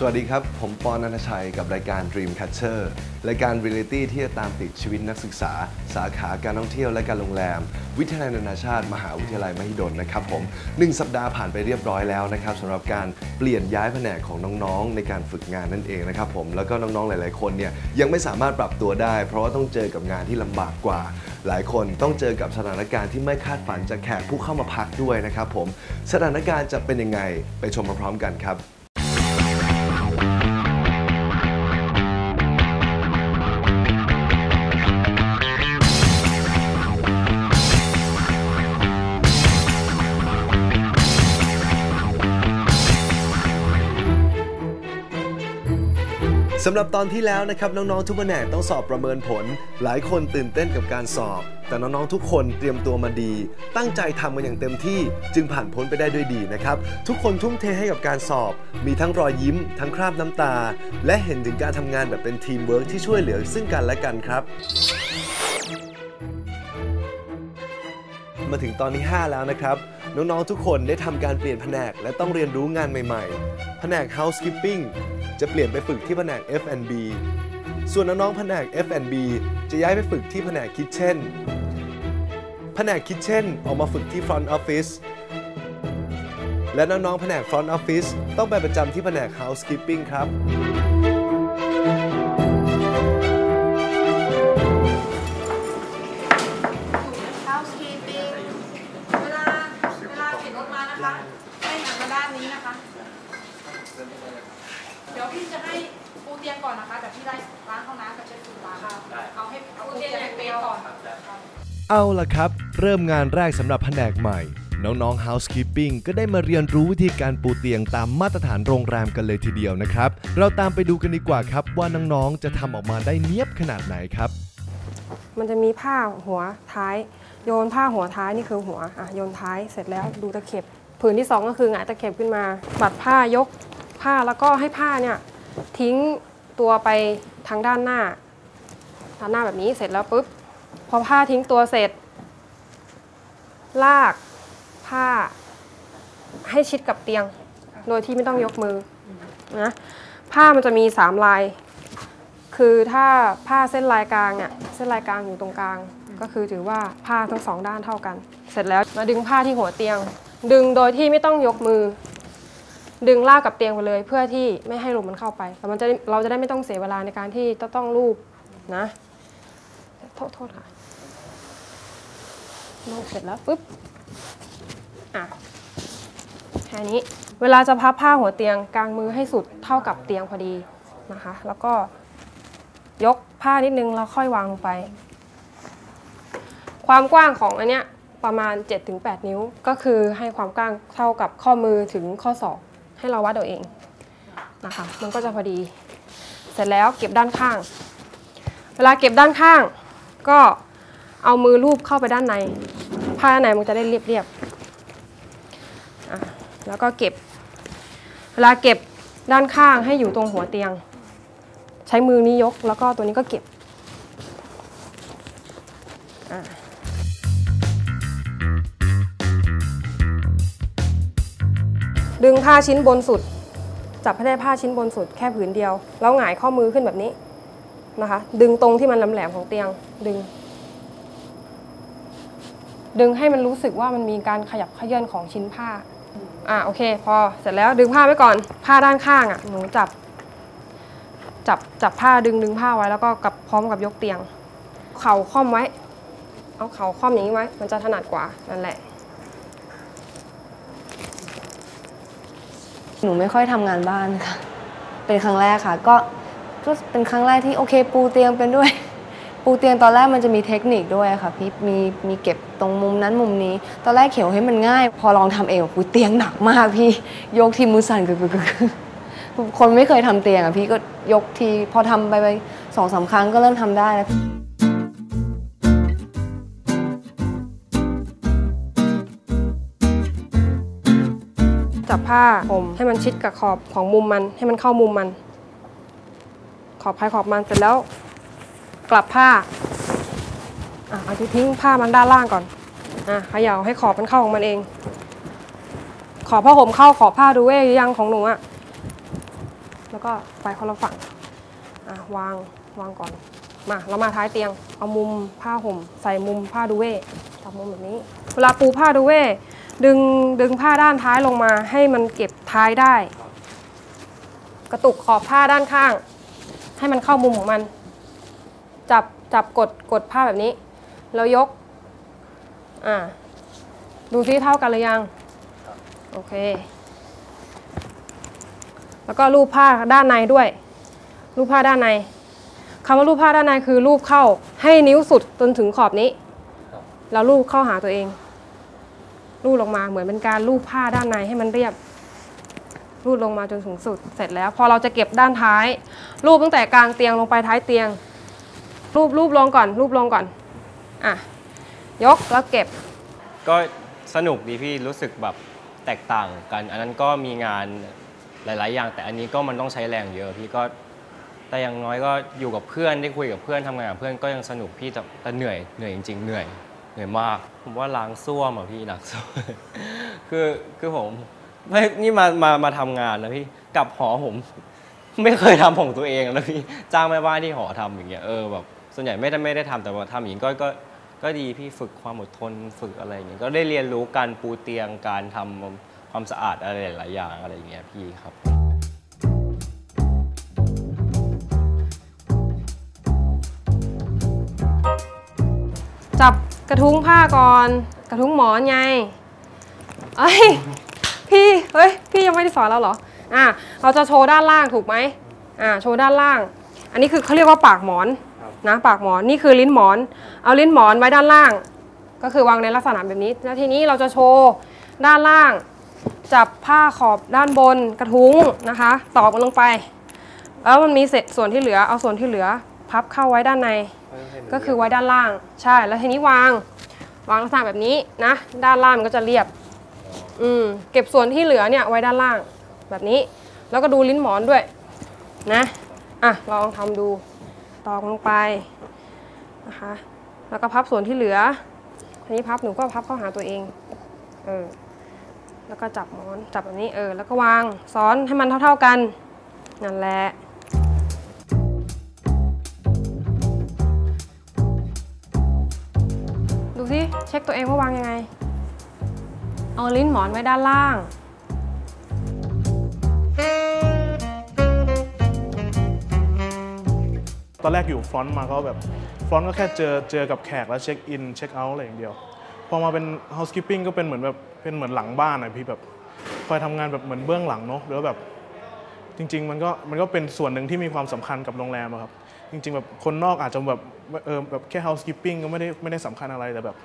สวัสดีครับ ผมปอนันทชัยกับรายการ Dream Catcher รายการเรียลิตี้ที่จะตามติดชีวิตนักศึกษา สาขาการท่องเที่ยวและการโรงแรม วิทยาลัยนานาชาติ มหาวิทยาลัยมหิดลนะครับผมหนึ่งสัปดาห์ผ่านไปเรียบร้อยแล้วนะครับสำหรับการเปลี่ยนย้ายแผนกของน้องๆ ในการฝึกงานนั่นเองนะครับผมแล้วก็น้องๆหลาย ๆ คนเนี่ยยังไม่สามารถปรับตัวได้ เพราะว่าต้องเจอกับงานที่ลำบากกว่า หลายคนต้องเจอกับสถานการณ์ที่ไม่คาดฝันจากแขกผู้เข้ามาพักด้วยนะครับผมสถานการณ์จะเป็นยังไงไปชมพร้อมๆกันครับ สำหรับตอนที่แล้วนะครับน้องๆทุกแผนกต้องสอบประเมินผล หลายคนตื่นเต้นกับการสอบ แต่น้องๆทุกคนเตรียมตัวมาดี ตั้งใจทำกันอย่างเต็มที่จึงผ่านพ้นไปได้ด้วยดีนะครับ ทุกคนทุ่มเทให้กับการสอบ มีทั้งรอยยิ้ม ทั้งคราบน้ำตา และเห็นถึงการทำงานแบบเป็นทีมเวิร์กที่ช่วยเหลือซึ่งกันและกันครับมาถึงตอนที่ 5 แล้วนะครับ น้อง ๆ ทุกคนได้ทำการเปลี่ยนแผนกและต้องเรียนรู้งานใหม่ ๆ แผนก housekeeping จะเปลี่ยนไปฝึกที่แผนก F&B ส่วนน้องๆแผนก F&B จะย้ายไปฝึกที่แผนก kitchen แผนก kitchen ออกมาฝึกที่ front office และน้องๆแผนก front office ต้องไปประจำที่แผนก housekeeping ครับ housekeeping เวลาเวลาเข็นรถมานะคะให้หันมาด้านนี้นะคะ เดี๋ยวพี่จะให้ปูเตียงก่อนนะคะแต่พี่ได้ล้างห้องน้ำกับเช็ดฝุ่นล้างเอาให้เอาปูเตียงให้เป๊ะก่อน เอาล่ะครับ เริ่มงานแรกสำหรับแผนกใหม่ น้องๆ housekeeping ก็ได้มาเรียนรู้วิธีการปูเตียงตามมาตรฐานโรงแรมกันเลยทีเดียวนะครับ เราตามไปดูกันดีกว่าครับ ว่าน้องๆ จะทำออกมาได้เนียบขนาดไหนครับ มันจะมีผ้าหัวท้าย โยนผ้าหัวท้ายนี่คือหัวอะโยนท้ายเสร็จแล้วดูตะเข็บผืนที่สองก็คือหงายตะเข็บขึ้นมา ปัดผ้ายก ผ้าแล้วก็ให้ผ้าเนี่ยทิ้งตัวไปทางด้านหน้า ด้านหน้าแบบนี้เสร็จแล้วปุ๊บพอผ้าทิ้งตัวเสร็จ ลากผ้า ให้ชิดกับเตียง โดยที่ไม่ต้องยกมือนะผ้ามันจะมีสามลาย คือถ้าผ้าเส้นลายกลางเนี่ยเส้นลายกลางอยู่ตรงกลาง ก็คือถือว่าผ้าทั้งสองด้านเท่ากัน เสร็จแล้วมาดึงผ้าที่หัวเตียง ดึงโดยที่ไม่ต้องยกมือ ดึงลากกับเตียงไปเลย เพื่อที่ไม่ให้ลมมันเข้าไปแล้วมันจะเราจะได้ไม่ต้องเสียเวลาในการที่จะต้องลูบนะโทษโทษค่ะลูบเสร็จแล้วปุ๊บอะแค่นี้เวลาจะพับผ้าหัวเตียงกลางมือให้สุดเท่ากับเตียงพอดีนะคะ แล้วก็ยกผ้านิดนึงแล้วค่อยวางลงไป ความกว้างของอันเนี้ยประมาณ 7-8 นิ้ว ก็คือให้ความกว้างเท่ากับข้อมือถึงข้อศอก ให้เราวัดเอาเองนะคะ มันก็จะพอดี เสร็จแล้วเก็บด้านข้าง เวลาเก็บด้านข้าง ก็เอามือลูบเข้าไปด้านใน ผ้าด้านในมันจะได้เรียบๆแล้วก็เก็บ เวลาเก็บด้านข้างให้อยู่ตรงหัวเตียง ใช้มือนี้ยกแล้วก็ตัวนี้ก็เก็บ ดึงผ้าชิ้นบนสุด จับให้ได้ผ้าชิ้นบนสุดแค่ผืนเดียว แล้วหงายข้อมือขึ้นแบบนี้นะคะ ดึงตรงที่มันลำแหลมของเตียงดึง ดึงให้มันรู้สึกว่ามันมีการขยับเขยื่อนของชิ้นผ้าอะโอเค พอเสร็จแล้วดึงผ้าไว้ก่อน ผ้าด้านข้างอะหนูจับ จับจับผ้าดึงดึงผ้าไว้แล้วก็กับพร้อมกับยกเตียง เข่าค่อมไว้ เอาเข่าค่อมอย่างนี้ไว้ มันจะถนัดกว่านั่นแหละ หนูไม่ค่อยทำงานบ้านค่ะ เป็นครั้งแรกค่ะ ก็ก็เป็นครั้งแรกที่โอเค ปูเตียงเป็นด้วย ปูเตียงตอนแรกมันจะมีเทคนิคด้วยค่ะพี่มีมีเก็บตรงมุมนั้นมุมนี้ ตอนแรกเขียวให้มันง่าย พอลองทำเองปูเตียงหนักมากพี่ยกทีมือสั่นกึกกึกคนไม่เคยทำเตียงอะพี่ก็ยกทีพอทำไปไปสองสามครั้งก็เริ่มทำได้แล้ว จับผ้าผมให้มันชิดกับขอบของมุมมัน ให้มันเข้ามุมมัน ขอบภายขอบมันเสร็จแล้ว กลับผ้าอะเอาที่ทิ้งผ้ามันด้านล่างก่อนอะเขย่าให้ขอบมันเข้าของมันเอง ขอบผ้าห่มเข้าขอบผ้าดูเว้ยยังของหนูอะแล้วก็ไปคนละฝั่งอะวางวางก่อนมาเรามาท้ายเตียง เอามุมผ้าห่ม ใส่มุมผ้าดูเว่จับมุมแบบนี้ เวลาปูผ้าดูเว่ ดึงดึงผ้าด้านท้ายลงมาให้มันเก็บท้ายได้ กระตุกขอบผ้าด้านข้าง ให้มันเข้ามุมของมัน จับจับกดกดผ้าแบบนี้ แล้วยก อ่า ดูซิเท่ากันหรือยัง โอเค แล้วก็รูปผ้าด้านในด้วย รูปผ้าด้านในคำว่ารูปผ้าด้านในคือรูปเข้าให้นิ้วสุดจนถึงขอบนี้ แล้วรูปเข้าหาตัวเอง รูดลงมาเหมือนเป็นการรูปผ้าด้านในให้มันเรียบรูดลงมาจนสูงสุดเสร็จแล้ว พอเราจะเก็บด้านท้าย รูปตั้งแต่กลางเตียงลงไปท้ายเตียง รูปรูปลงก่อน รูปลงก่อนอะยกแล้วเก็บ ก็สนุกดีพี่รู้สึกแบบแตกต่างกัน อันนั้นก็มีงานหลาย ๆ อย่าง แต่อันนี้ก็มันต้องใช้แรงเยอะพี่ก็แต่อย่างน้อยก็อยู่กับเพื่อนได้คุยกับเพื่อนทำงานกับเพื่อนก็ยังสนุกพี่แต่แต่เหนื่อยเหนื่อยจริง ๆ เหนื่อย เหนื่อยมาก ผมว่าล้างส้วมอะพี่หนักสุดคือคือผมไม่นี่มามามาทำงานนะพี่กลับหอผม ไม่เคยทำของตัวเองนะพี่จ้างแม่บ้านที่หอทำอย่างเงี้ยเออแบบส่วนใหญ่ไม่ได้ไม่ได้ทำแต่ว่าทำอย่างนี้ก็ก็ก็ดีพี่ฝึกความอดทนฝึกอะไรอย่างเงี้ยก็ได้เรียนรู้การปูเตียงการทำความสะอาดอะไรหลายอย่างอะไรอย่างเงี้ยพี่ครับ จับ กระทุ้งผ้าก่อน กระทุ้งหมอนไงเอ้ยพี่เฮ้ยพี่ยังไม่ได้สอนเราเหรออะเราจะโชว์ด้านล่างถูกไหมอ่าโชว์ด้านล่าง อันนี้คือเขาเรียกว่าปากหมอนนะปากหมอนนี่คือลิ้นหมอน เอาลิ้นหมอนไว้ด้านล่าง ก็คือวางในลักษณะแบบนี้แล้วทีนี้เราจะโชว์ด้านล่าง จับผ้าขอบด้านบนกระทุ้งนะคะ ตอกมันลงไป แล้วมันมีเศษส่วนที่เหลือเอาส่วนที่เหลือ พับเข้าไว้ด้านใน ก็คือไว้ด้านล่าง ใช่ แล้วทีนี้วาง วางลักษณะแบบนี้นะ ด้านล่างมันก็จะเรียบ อืม เก็บส่วนที่เหลือเนี่ยไว้ด้านล่าง แบบนี้ แล้วก็ดูลิ้นหมอนด้วย นะ อะ ลองทำดู ตอกลงไป นะคะ แล้วก็พับส่วนที่เหลือ ทีนี้พับหนูก็พับเข้าหาตัวเอง เออ แล้วก็จับหมอน จับแบบนี้ เออ แล้วก็วาง ซ้อนให้มันเท่า ๆกัน นั่นแหละ ตัวเองว่าวางยังไง เอาลิ้นหมอนไว้ด้านล่าง ตอนแรกอยู่ฟรอนต์มาก็แบบฟรอนต์ก็แค่เจอเจอกับแขกแล้วเช็คอินเช็คเอาท์อะไรอย่างเดียว พอมาเป็น housekeeping ก็เป็นเหมือนแบบเป็นเหมือนหลังบ้านอะพี่แบบคอยทำงานแบบเหมือนเบื้องหลังเนาะแล้วแบบจริง ๆ มันก็มันก็เป็นส่วนหนึ่งที่มีความสำคัญกับโรงแรมอะครับ จริง ๆ แบบคนนอกอาจจะแบบเออแบบแค่ housekeeping ก็ไม่ได้ไม่ได้สำคัญอะไรแต่แบบ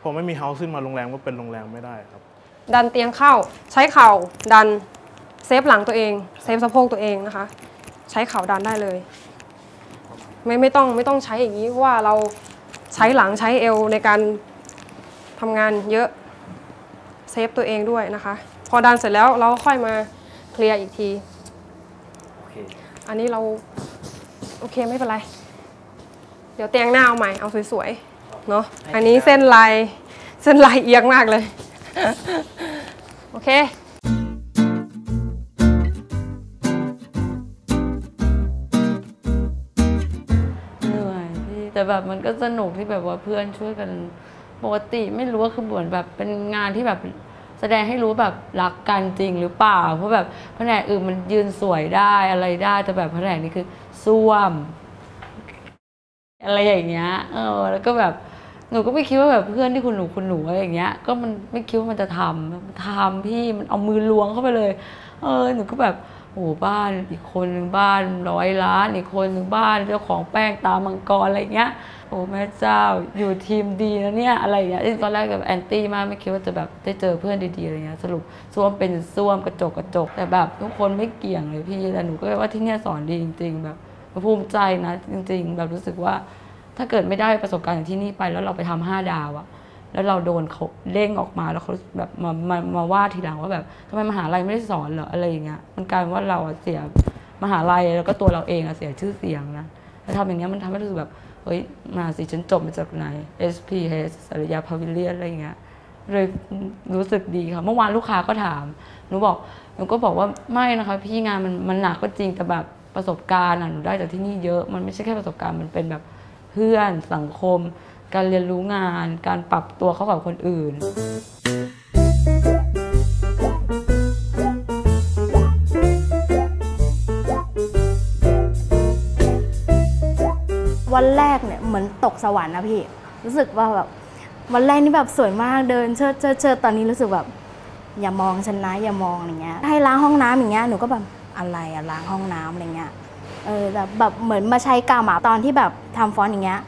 พอไม่มี house ขึ้นมาโรงแรมก็เป็นโรงแรมไม่ได้ครับ ดันเตียงเข้า ใช้เข่าดันเซฟหลังตัวเอง เซฟสะโพกตัวเองนะคะ ใช้เข่าดันได้เลย ไม่ไม่ต้องไม่ต้องใช้อย่างนี้เพราะว่าเราใช้หลังใช้เอวในการทำงานเยอะเซฟตัวเองด้วยนะคะ พอดันเสร็จแล้วเราก็ค่อยมาเคลียร์อีกที อันนี้เรา โอเคไม่เป็นไร เดี๋ยวเตียงหน้าเอาใหม่เอาสวยๆ เนาะอันนี้เส้นลายเส้นลายเอียงมากเลย โอเคเหนื่อยพี่แต่แบบมันก็สนุกที่แบบว่าเพื่อนช่วยกันปกติไม่รู้ว่าคือเหมือนแบบเป็นงานที่แบบแสดงให้รู้แบบรักกันจริงหรือเปล่า เพราะแบบแผนกอื่นมันยืนสวยได้อะไรได้แต่แบบแผนกนี้คือซ่วม อะไรอย่างเงี้ยเออแล้วก็แบบ หนูก็ไม่คิดว่าแบบเพื่อนที่คุณหนูคุณหนูอะไรอย่างเงี้ย ก็มันไม่คิดว่ามันจะทำมันทำพี่มันเอามือล้วงเข้าไปเลย เออหนูก็แบบโอ้บ้านอีกคนหนึ่งบ้านร้อยล้านอีกคนหนึ่งบ้านเจ้าของแป้งตามังกรอะไรเงี้ยโอ้แม่เจ้าอยู่ทีมดีนะเนี่ยอะไรอย่างเงี้ยตอนแรกแบบแอนตี้มากไม่คิดว่าจะแบบได้เจอเพื่อนดีๆอะไรเงี้ยสรุปส้วมเป็นส้วมกระจกกระจก แต่แบบทุกคนไม่เกี่ยงเลยพี่แต่หนูก็ว่าที่เนี่ยสอนดีจริง ๆ แบบภูมิใจนะจริง ๆ แบบรู้สึกว่า ถ้าเกิดไม่ได้ประสบการณ์อย่างที่นี่ไป แล้วเราไปทำห้าดาวอะแล้วเราโดนเขาเด้งออกมาแล้วเขาแบบมามามาว่าทีหลังว่าแบบทำไมมหาลัยไม่ได้สอนเหรออะไรอย่างเงี้ยมันกลายเป็นว่าเราเสียมหาลัยแล้วก็ตัวเราเองอะเสียชื่อเสียงนะแล้วทำอย่างเงี้ยมันทำให้รู้สึกแบบเฮ้ยมาสิฉันจบมาจากไหน SPH สารยาพาวิเลียนอะไรอย่างเงี้ยเลยรู้สึกดีค่ะ เมื่อวานลูกค้าก็ถาม หนูบอก หนูก็บอกว่าไม่นะคะ พี่งานมันมันหนักก็จริงแต่แบบประสบการณ์อะหนูได้จากที่นี่เยอะ มันไม่ใช่แค่ประสบการณ์ มันเป็นแบบ เพื่อนสังคม การเรียนรู้งาน การปรับตัวเข้ากับคนอื่น วันแรกเนี่ยเหมือนตกสวรรค์นะพี่ รู้สึกว่าแบบวันแรกนี่แบบสวยมากเดินเชิดเชิดเชิดตอนนี้รู้สึกแบบอย่ามองฉันนะอย่ามองอะไรเงี้ยให้ล้างห้องน้ำอย่างเงี้ยหนูก็แบบอะไรอะล้างห้องน้ำอะไรเงี้ย ออแบบแบบเหมือนมาใช้กาวหมาตอนที่แบบทำฟอนต์อย่างเงี้ย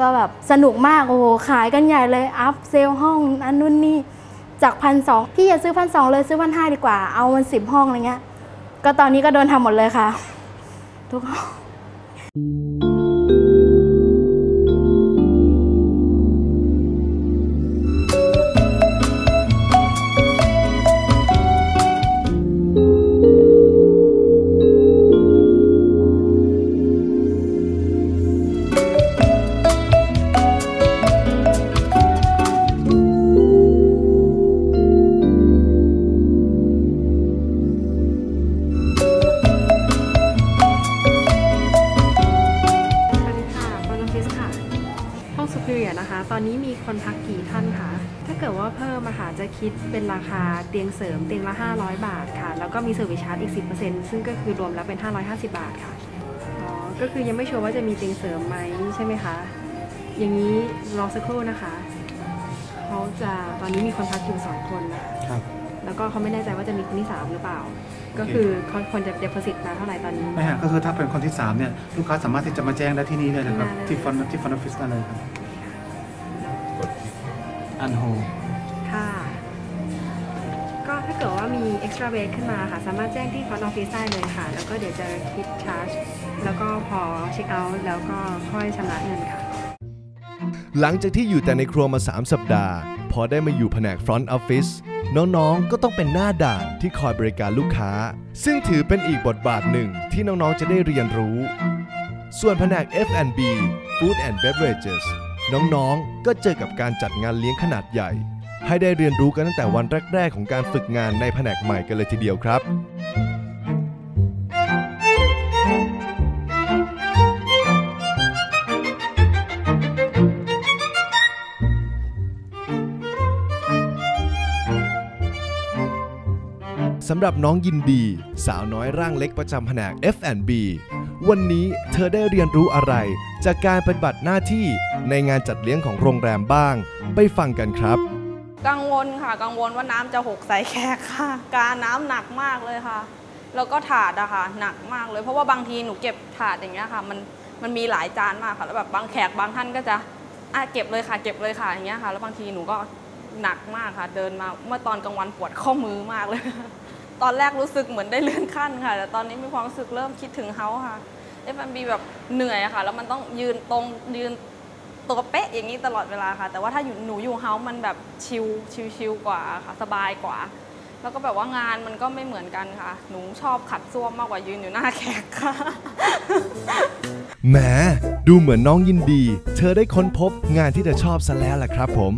ก็แบบสนุกมากโอ้โหขายกันใหญ่เลยอัพเซลห้องอันนู่นนี่จากพันสองพี่อย่าซื้อพันสองเลยซื้อพันห้าดีกว่าเอามันสิบห้องอะไรเงี้ยก็ตอนนี้ก็โดนทำหมดเลยค่ะ ทุกห้อง ค่ะจะคิดเป็นราคาเตียงเสริมเตียงละ 500 บาทค่ะ แล้วก็มีเซอร์วิสชาร์จอีก 10%ซึ่งก็คือรวมแล้วเป็น 550 บาทค่ะอ๋อก็คือยังไม่ชัวร์ว่าจะมีเตียงเสริมไหมใช่ไหมคะ อย่างนี้รอสักครู่นะคะเขาจะตอนนี้มีคนพักอยู่สองคนนะคะครับ แล้วก็เขาไม่แน่ใจว่าจะมีคนที่สามหรือเปล่า ก็คือเขาควรจะเด p o s i t มาเท่าไหร่ตอนนี้ ไม่ฮะก็คือถ้าเป็นคนที่ 3 เนี่ย ลูกค้าสามารถที่จะมาแจ้งได้ที่นี่เลยนะครับได้เลยที่ฟอนที่ฟอนออฟฟิศได้เลยครับ อันโฮ extra weight ขึ้นมาค่ะ สามารถแจ้งที่ front office ได้เลยค่ะ แล้วก็เดี๋ยวจะคิด charge แล้วก็พอเช็คเอาท์แล้วก็ค่อยชำระเงินค่ะ หลังจากที่อยู่แต่ในครัวมา 3 สัปดาห์ พอได้มาอยู่แผนก Front Office น้องๆ ก็ต้องเป็นหน้าด่านที่คอยบริการลูกค้า ซึ่งถือเป็นอีกบทบาทหนึ่งที่น้องๆ จะได้เรียนรู้ ส่วนแผนก F&B Food and Beverages น้องๆ ก็เจอกับการจัดงานเลี้ยงขนาดใหญ่ ให้ได้เรียนรู้กันตั้งแต่วันแรก ๆ ของการฝึกงานในแผนกใหม่กันเลยทีเดียวครับสำหรับน้องยินดี สาวน้อยร่างเล็กประจำแผนก F&B วันนี้เธอได้เรียนรู้อะไร จากการปฏิบัติหน้าที่ในงานจัดเลี้ยงของโรงแรมบ้าง ไปฟังกันครับ กังวลค่ะ กังวลว่าน้ำจะหกใส่แขกค่ะ การน้ำหนักมากเลยค่ะ แล้วก็ถาดอะค่ะ หนักมากเลย เพราะว่าบางทีหนูเก็บถาดอย่างเงี้ยค่ะ มันมันมีหลายจานมากค่ะ แล้วแบบบางแขกบางท่านก็จะอะเก็บเลยค่ะ เก็บเลยค่ะอย่างเงี้ยค่ะ แล้วบางทีหนูก็หนักมากค่ะ เดินมาเมื่อตอนกลางวันปวดข้อมือมากเลย ตอนแรกรู้สึกเหมือนได้เลื่อนขั้นค่ะ แต่ตอนนี้มีความรู้สึกเริ่มคิดถึงเขาค่ะ F&B แบบเหนื่อยอะค่ะ แล้วมันต้องยืนตรงยืน ตัวเป๊ะอย่างนี้ตลอดเวลาค่ะ แต่ว่าถ้าอยู่หนูอยู่เฮามันแบบชิลชิลชิลกว่าค่ะสบายกว่า แล้วก็แบบว่างานมันก็ไม่เหมือนกันค่ะ หนูชอบขัดซ่วมมากกว่ายืนอยู่หน้าแขกค่ะแหมดูเหมือนน้องยินดี เธอได้ค้นพบงานที่เธอชอบซะแล้วล่ะครับผม